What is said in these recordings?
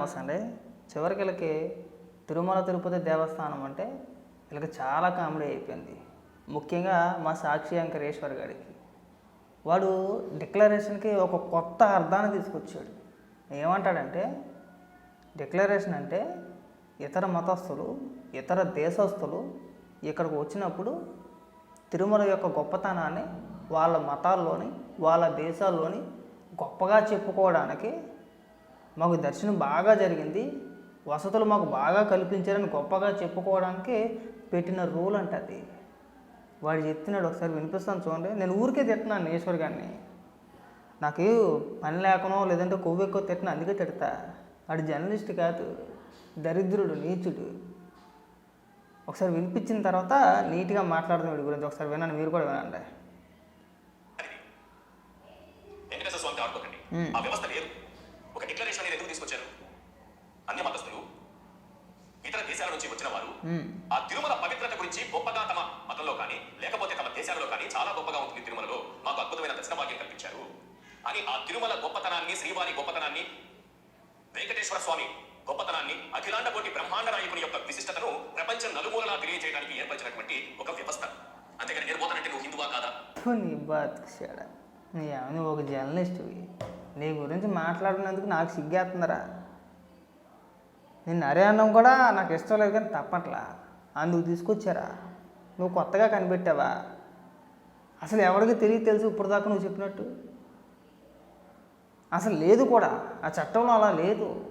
Famous అండి చివరికి వీళ్ళకి తిరుమల తిరుపతి దేవస్థానం అంటే వీళ్ళకి చాలా కామెడీ అయిపోయింది. ముఖ్యంగా మా సాక్షి అంకరేశ్వర్ గారికి. వాడు డిక్లరేషన్కి ఒక కొత్త అర్థాన్ని తీసుకొచ్చాడు. ఏమంటాడంటే డిక్లరేషన్ అంటే ఇతర మతస్థులు ఇతర దేశస్థులు ఇక్కడికి వచ్చినప్పుడు తిరుమల యొక్క గొప్పతనాన్ని వాళ్ళ మతాల్లోని వాళ్ళ దేశాల్లోని గొప్పగా చెప్పుకోవడానికి మాకు దర్శనం బాగా జరిగింది. వసతులు మాకు బాగా కల్పించారని గొప్పగా చెప్పుకోవడానికి పెట్టిన రూల్ అంట అది. వాడు చెప్తున్నాడు ఒకసారి వినిపిస్తాను చూడండి. నేను ఊరికే తిట్టున్నాను ఈశ్వర్ గారిని. నాకు పని లేకనో లేదంటే కొవ్వు ఎక్కువ తిట్టిన అందుకే తిడతా. వాడు జర్నలిస్ట్ కాదు దరిద్రుడు నీచుడు. ఒకసారి వినిపించిన తర్వాత నీట్గా మాట్లాడుతున్న వీడి గురించి. ఒకసారి వినండి మీరు కూడా వినండి. వెంకటేశ్వర ఆడుకోకండి. ఆ వ్యవస్థ లేదు. ఒక డిక్లరేషన్ అనేది ఎందుకు తీసుకొచ్చారు? అన్య మతస్థులు ఇతర దేశాల నుంచి వచ్చిన వారు. ఆ తిరుమల పవిత్రత గురించి గొప్పగా తమ మతంలో కానీ లేకపోతే తమ దేశాలలో కానీ చాలా గొప్పగా ఉంటుంది తిరుమలలో. మాకు అద్భుతమైన దర్శన భాగ్యం కల్పించారు. అని ఆ తిరుమల గొప్పతనాన్ని శ్రీవారి గొప్పతనాన్ని వెంకటేశ్వర స్వామి గొప్పతనాన్ని అఖిలాండ కోటి బ్రహ్మాండ నాయకుని యొక్క విశిష్టతను ప్రపంచం నలుమూలలా తెలియజేయడానికి ఏర్పరిచినటువంటి ఒక వ్యవస్థ. అంతేగాని నేను పోతానంటే నువ్వు హిందువా కాదా? నువ్వు ఒక జర్నలిస్ట్వి నీ గురించి మాట్లాడినందుకు నాకు సిగ్గేస్తుందిరా. నిన్ను అరే అన్నం కూడా నాకు ఇష్టం లేదు కానీ తప్పట్లా. అందుకు తీసుకొచ్చారా. నువ్వు కొత్తగా కనిపెట్టావా. అసలు ఎవరికి తెలియదు తెలుసు ఇప్పుడు దాకా నువ్వు చెప్పినట్టు. అసలు లేదు కూడా. ఆ చట్టంలో అలా లేదు.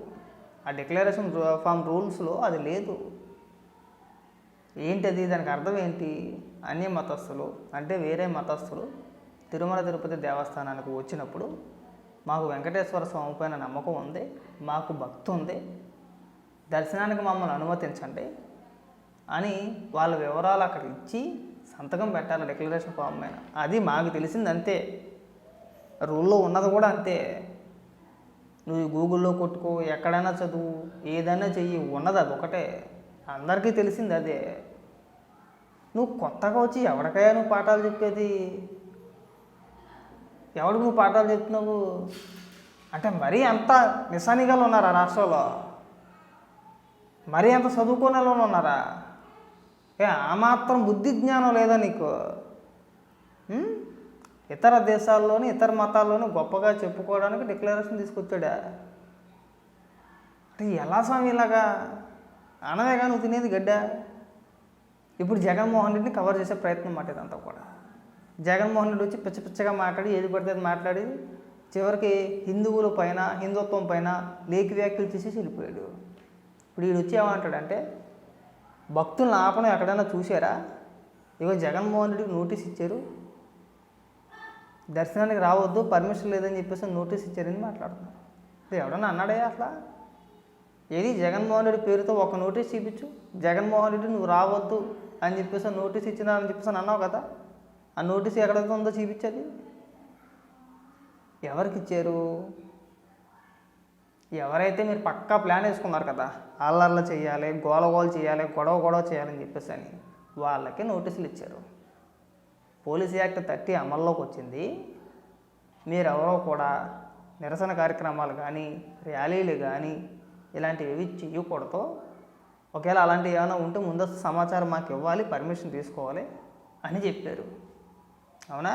ఆ డిక్లరేషన్ ఫామ్ రూల్స్లో అది లేదు. ఏంటది? దానికి అర్థం ఏంటి? అన్య మతస్థులు అంటే వేరే మతస్థులు తిరుమల తిరుపతి దేవస్థానానికి వచ్చినప్పుడు మాకు వెంకటేశ్వర స్వామి పైన నమ్మకం ఉంది మాకు భక్తి ఉంది. దర్శనానికి మమ్మల్ని అనుమతించండి అని వాళ్ళ వివరాలు అక్కడ ఇచ్చి సంతకం పెట్టాలి డిక్లరేషన్ ఫామ్ పైన అది మాకు తెలిసింది అంతే. రూల్లో ఉన్నది కూడా అంతే. నువ్వు గూగుల్లో కొట్టుకో ఎక్కడైనా చదువు ఏదైనా చెయ్యి ఉన్నది అది ఒకటే. అందరికీ తెలిసింది అదే. నువ్వు కొత్తగా వచ్చి ఎవరికైనా నువ్వు పాఠాలు చెప్పేది? ఎవడు నువ్వు పాఠాలు చెప్తున్నావు? అంటే మరీ అంత నిశానిగాలు ఉన్నారా రాష్ట్రంలో? మరీ అంత చదువుకునే వాళ్ళు ఉన్నారా? ఏ ఆ మాత్రం బుద్ధి జ్ఞానం లేదా నీకు? ఇతర దేశాల్లోని ఇతర మతాల్లోని గొప్పగా చెప్పుకోవడానికి డిక్లరేషన్ తీసుకొచ్చాడా? అంటే ఎలా స్వామి ఇలాగా? అనవేగా నువ్వు తినేది గడ్డ? ఇప్పుడు జగన్మోహన్ రెడ్డిని కవర్ చేసే ప్రయత్నం మాట ఇదంతా కూడా. జగన్మోహన్ రెడ్డి వచ్చి పిచ్చ పిచ్చగా మాట్లాడి ఏది పడితే అది మాట్లాడి చివరికి హిందువుల పైన హిందుత్వం పైన లేఖి వ్యాఖ్యలు చేసేసి వెళ్ళిపోయాడు. ఇప్పుడు వీడు వచ్చి ఏమంటాడంటే భక్తులను ఆపడం ఎక్కడైనా చూసారా ఇగో జగన్మోహన్ రెడ్డికి నోటీస్ ఇచ్చారు. దర్శనానికి రావద్దు పర్మిషన్ లేదని చెప్పేసి నోటీస్ ఇచ్చారని మాట్లాడుతున్నారు ఇది ఎవడన్నా అన్నాడే అట్లా? ఏది జగన్మోహన్ రెడ్డి పేరుతో ఒక నోటీస్ చూపించు? జగన్మోహన్ రెడ్డి నువ్వు రావద్దు అని చెప్పేసి నోటీస్ ఇచ్చినా అని చెప్పేసి అన్నావు కదా. ఆ నోటీస్ ఎక్కడైతే ఉందో చూపించాలి. ఎవరికి ఇచ్చారు ఎవరైతే మీరు పక్కా ప్లాన్ వేసుకున్నారు కదా అల్లర్లు చేయాలి గోల గోల చేయాలి గొడవ గొడవ చేయాలని చెప్పేసి అని వాళ్ళకి నోటీసులు ఇచ్చారు. పోలీస్ యాక్ట్ థర్టీ అమల్లోకి వచ్చింది. మీరెవరో కూడా నిరసన కార్యక్రమాలు కానీ ర్యాలీలు కానీ ఇలాంటివి ఏవి చేయకూడదు. ఒకవేళ అలాంటివి ఏమైనా ఉంటే ముందస్తు సమాచారం మాకు ఇవ్వాలి పర్మిషన్ తీసుకోవాలి అని చెప్పారు. అవునా?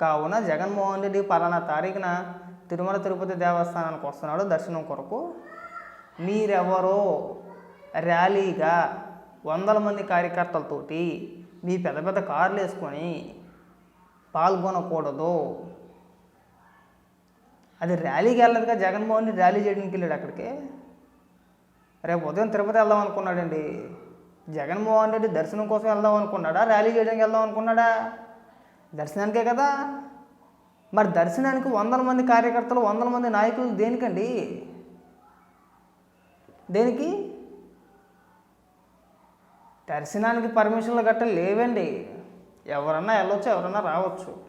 కావున జగన్మోహన్ రెడ్డి పలానా తారీఖున తిరుమల తిరుపతి దేవస్థానానికి వస్తున్నాడు దర్శనం కొరకు. మీరెవరో ర్యాలీగా వందల మంది కార్యకర్తలతోటి మీ పెద్ద పెద్ద కార్లు వేసుకొని పాల్గొనకూడదు. అది ర్యాలీకి వెళ్ళదుగా జగన్మోహన్ రెడ్డి ర్యాలీ చేయడానికి వెళ్ళాడు అక్కడికి? రేపు ఉదయం తిరుపతి వెళ్దాం అనుకున్నాడండి. జగన్మోహన్ రెడ్డి దర్శనం కోసం వెళ్దాం అనుకున్నాడా? ర్యాలీ చేయడానికి వెళ్దాం అనుకున్నాడా? దర్శనానికే కదా? మరి దర్శనానికి వందల మంది కార్యకర్తలు వందల మంది నాయకులు దేనికండి? దేనికి? దర్శనానికి పర్మిషన్లు గట్ట లేవండి. ఎవరన్నా వెళ్ళొచ్చు ఎవరన్నా రావచ్చు.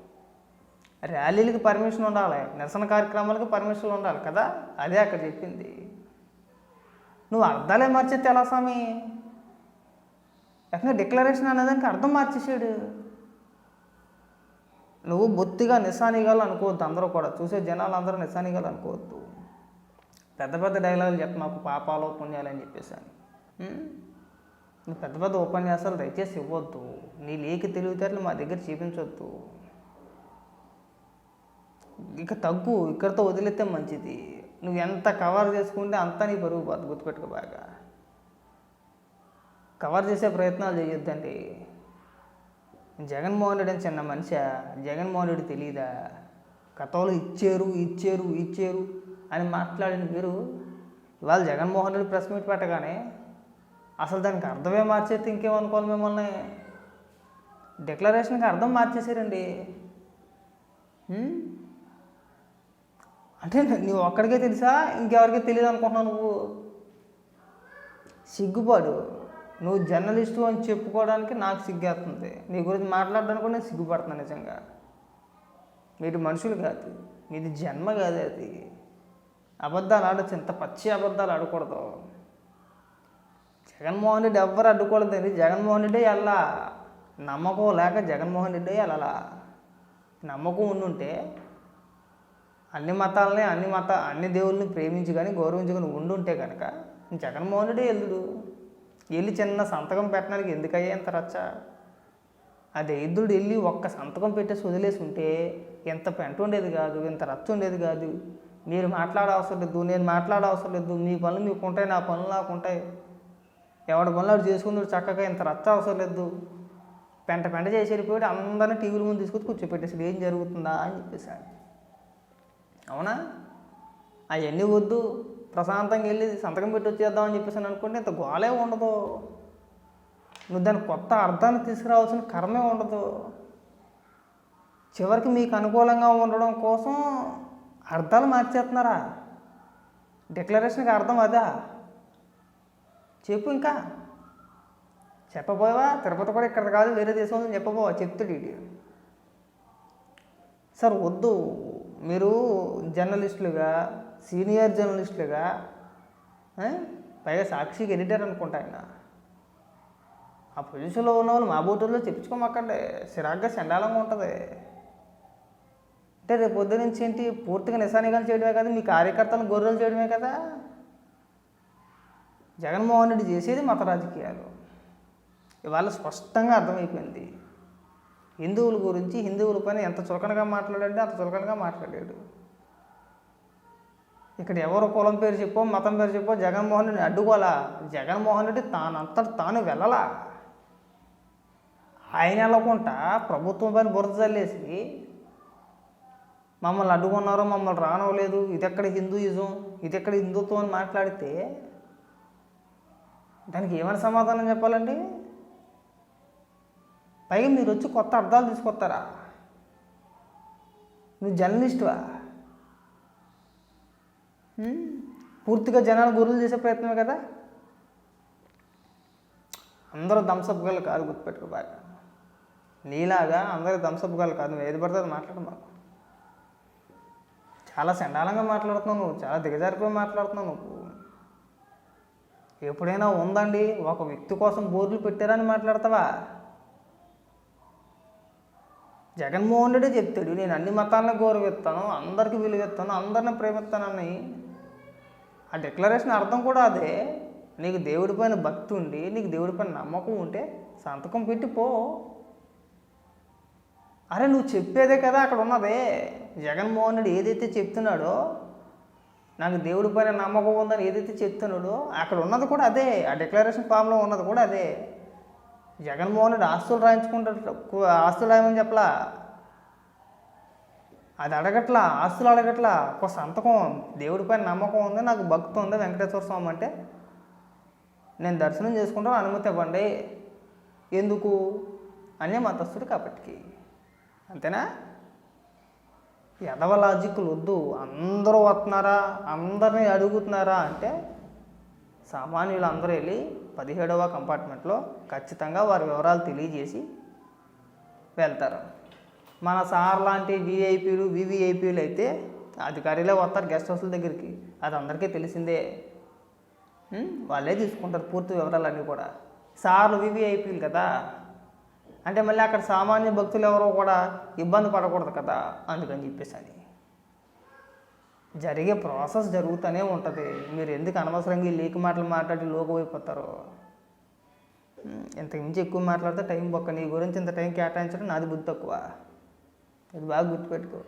ర్యాలీలకి పర్మిషన్ ఉండాలి నిరసన కార్యక్రమాలకి పర్మిషన్ ఉండాలి కదా? అదే అక్కడ చెప్పింది. నువ్వు అర్థాలే మార్చేస్తే ఎలా స్వామి ఎక్కడ డిక్లరేషన్ అనేదానికి అర్థం మార్చేసాడు నువ్వు బొత్తిగా నిశానిగాలు అనుకోవద్దు అందరూ కూడా. చూసే జనాలు అందరూ నిశానిగాలు అనుకోవద్దు. పెద్ద పెద్ద డైలాగులు చెప్ప నాకు పాపాలు పుణ్యాలు అని చెప్పేసాను. నువ్వు పెద్ద పెద్ద ఉపన్యాసాలు దయచేసి ఇవ్వద్దు. నీ లేకి తెలివితేటలు మా దగ్గర చూపించవద్దు ఇక తగ్గు ఇక్కడితో వదిలేస్తే మంచిది. నువ్వు ఎంత కవర్ చేసుకుంటే అంత నీ పరుగు పోతుంది గుర్తుపెట్టుకో బాగా. కవర్ చేసే ప్రయత్నాలు చేయొద్దండి. జగన్మోహన్ రెడ్డి అని చిన్న మనిషి జగన్మోహన్ రెడ్డి తెలియదా గతంలో ఇచ్చారు ఇచ్చారు ఇచ్చారు అని మాట్లాడిన మీరు ఇవాళ జగన్మోహన్ రెడ్డి ప్రెస్ మీట్ పెట్టగానే అసలు దానికి అర్థమే మార్చేస్తే ఇంకేమనుకోవాలి మిమ్మల్ని? డిక్లరేషన్కి అర్థం మార్చేసారండి అంటే నువ్వు ఒక్కడికే తెలుసా? ఇంకెవరికే తెలియదు అనుకుంటున్నావు నువ్వు? సిగ్గుపాడు. నువ్వు జర్నలిస్టు అని చెప్పుకోవడానికి నాకు సిగ్గేస్తుంది. నీ గురించి మాట్లాడడానికి కూడా నేను సిగ్గుపడుతున్నాను నిజంగా. మీరు మనుషులు కాదు. మీది జన్మ కాదు అది. అబద్ధాలు ఆడచ్చు. ఇంత పచ్చి అబద్ధాలు ఆడకూడదు. జగన్మోహన్ రెడ్డి ఎవ్వరు అడ్డుకోలేదండి జగన్మోహన్ రెడ్డి వెళ్ళా నమ్మకం లేక జగన్మోహన్ రెడ్డి వెళ్ళాలా నమ్మకం ఉండుంటే అన్ని మతాలని అన్ని మత అన్ని దేవుళ్ళని ప్రేమించి కానీ గౌరవించి కానీ ఉండుంటే కనుక జగన్మోహన్ రెడ్డి వెళ్దుడు వెళ్ళి చిన్న సంతకం పెట్టడానికి ఎందుకయ్యా ఇంత రచ్చ? అది ఎద్దుడు వెళ్ళి ఒక్క సంతకం పెట్టేసి వదిలేసి ఉంటే ఎంత పెంట ఉండేది కాదు ఇంత రచ్చ ఉండేది కాదు. మీరు మాట్లాడే అవసరం లేదు నేను మాట్లాడే అవసరం లేదు. మీ పనులు మీకు ఉంటాయి నా పనులు నాకు ఉంటాయి. ఎవడి పనులు వాడు చేసుకుందరు చక్కగా ఇంత రచ్చ అవసరం లేదు. పెంట పెంట చేసి వెళ్ళిపోయి అందరినీ టీవీల ముందు తీసుకొచ్చి కూర్చోపెట్టేసి ఏం జరుగుతుందా అని చెప్పేసాడు అవునా? అవన్నీ వద్దు. ప్రశాంతంగా వెళ్ళి సంతకం పెట్టి వచ్చేద్దామని చెప్పేసి అనుకుంటే ఇంత గోలే ఉండదు. నువ్వు దాని కొత్త అర్థాన్ని తీసుకురావాల్సిన కర్మే ఉండదు. చివరికి మీకు అనుకూలంగా ఉండడం కోసం అర్థాలు మార్చేస్తున్నారా? డిక్లరేషన్కి అర్థం అదా? చెప్పు ఇంకా. చెప్పబోవా తిరుపతి కూడా ఇక్కడ కాదు వేరే దేశం ఉందని చెప్పబోవా? చెప్తాడు ఇటు సార్ వద్దు. మీరు జర్నలిస్టులుగా సీనియర్ జర్నలిస్టులుగా పైగా సాక్షికి ఎడిటర్ అనుకుంటా ఆయన. ఆ పొజిషన్లో ఉన్న వాళ్ళు మా బోటుల్లో చెప్పించుకోమాకండి. సిరాగ్గా చండాలంగా ఉంటుంది. అంటే రేపు పొద్దు నుంచి ఏంటి పూర్తిగా నిశానిగాలు చేయడమే కదా మీ కార్యకర్తలను గొర్రెలు చేయడమే కదా. జగన్మోహన్ రెడ్డి చేసేది మత రాజకీయాలు. ఇవాళ స్పష్టంగా అర్థమైపోయింది. హిందువుల గురించి హిందువుల పైన ఎంత చులకనగా మాట్లాడాడో అంత చులకనగా మాట్లాడాడు. ఇక్కడ ఎవరు కులం పేరు చెప్పో మతం పేరు చెప్పో జగన్మోహన్ రెడ్డి అడ్డుకోవాలా? జగన్మోహన్ రెడ్డి తానంతట తాను వెళ్ళలా. ఆయన వెళ్ళకుండా ప్రభుత్వం పైన బురద చల్లేసి మమ్మల్ని అడ్డుకున్నారు మమ్మల్ని రానవలేదు ఇదెక్కడ హిందూయిజం? ఇదెక్కడ హిందుత్వం అని మాట్లాడితే దానికి ఏమైనా సమాధానం చెప్పాలండి? పైగా మీరు వచ్చి కొత్త అర్థాలు తీసుకొస్తారా? నువ్వు జర్నలిస్టువా? పూర్తిగా జనాలు గురువులు చేసే ప్రయత్నమే కదా? అందరూ థమ్సప్ గల్ కాదు గుర్తుపెట్టుకో బాగా. నీలాగా అందరూ థమ్సప్ గల్ కాదు. నువ్వు ఏది పడితే అది మాట్లాడు మాకు. చాలా చండాలంగా మాట్లాడుతున్నావు నువ్వు. చాలా దిగజారిపోయి మాట్లాడుతున్నావు నువ్వు. ఎప్పుడైనా ఉందండి? ఒక వ్యక్తి కోసం బోర్డులు పెట్టారని మాట్లాడతావా? జగన్మోహన్ రెడ్డి చెప్తాడు నేను అన్ని మతాలను గౌరవిస్తాను అందరికీ విలువిస్తాను అందరిని ప్రేమిస్తానని. ఆ డిక్లరేషన్ అర్థం కూడా అదే. నీకు దేవుడి పైన భక్తి ఉండి నీకు దేవుడి పైన నమ్మకం ఉంటే సంతకం పెట్టి పో. అరే నువ్వు చెప్పేదే కదా అక్కడ ఉన్నదే. జగన్మోహన్ రెడ్డి ఏదైతే చెప్తున్నాడో నాకు దేవుడి పైన నమ్మకం ఉందని ఏదైతే చెప్తున్నాడో అక్కడ ఉన్నది కూడా అదే. ఆ డిక్లరేషన్ ఫామ్లో ఉన్నది కూడా అదే. జగన్మోహన్ రెడ్డి ఆస్తులు రాయించుకుంటాడు ఆస్తులు రాయమని చెప్పలా? అది అడగట్లా ఆస్తులు అడగట్లా. ఒక సంతకం దేవుడిపై నమ్మకం ఉంది? నాకు భక్తి ఉంది? వెంకటేశ్వర స్వామి అంటే? నేను దర్శనం చేసుకుంటాను అనుమతి ఇవ్వండి. ఎందుకు? అనే మతస్థుడు కాబట్టి. అంతేనా? ఎదవ లాజిక్లు వద్దు. అందరూ వస్తున్నారా? అందరినీ అడుగుతున్నారా అంటే సామాన్యులు అందరూ వెళ్ళి పదిహేడవ కంపార్ట్మెంట్లో ఖచ్చితంగా వారి వివరాలు తెలియజేసి వెళ్తారు. మన సార్ లాంటి వీఐపీలు వివిఐపీలు అయితే అధికారులే వస్తారు గెస్ట్ హౌస్ల దగ్గరికి. అది అందరికీ తెలిసిందే. వాళ్ళే తీసుకుంటారు పూర్తి వివరాలన్నీ కూడా. సార్లు వివిఐపీలు కదా. అంటే మళ్ళీ అక్కడ సామాన్య భక్తులు ఎవరో కూడా ఇబ్బంది పడకూడదు కదా. అందుకని చెప్పేసి అని. జరిగే ప్రాసెస్ జరుగుతూనే ఉంటుంది. మీరు ఎందుకు అనవసరంగా ఈ లీక్ మాటలు మాట్లాడి లోకు ఇంతకుమించి మించి ఎక్కువ మాట్లాడితే టైం బొక్క. నీ గురించి ఇంత టైం కేటాయించడం నాది బుద్ధి తక్కువ. అది బాగా గుర్తుపెట్టుకో.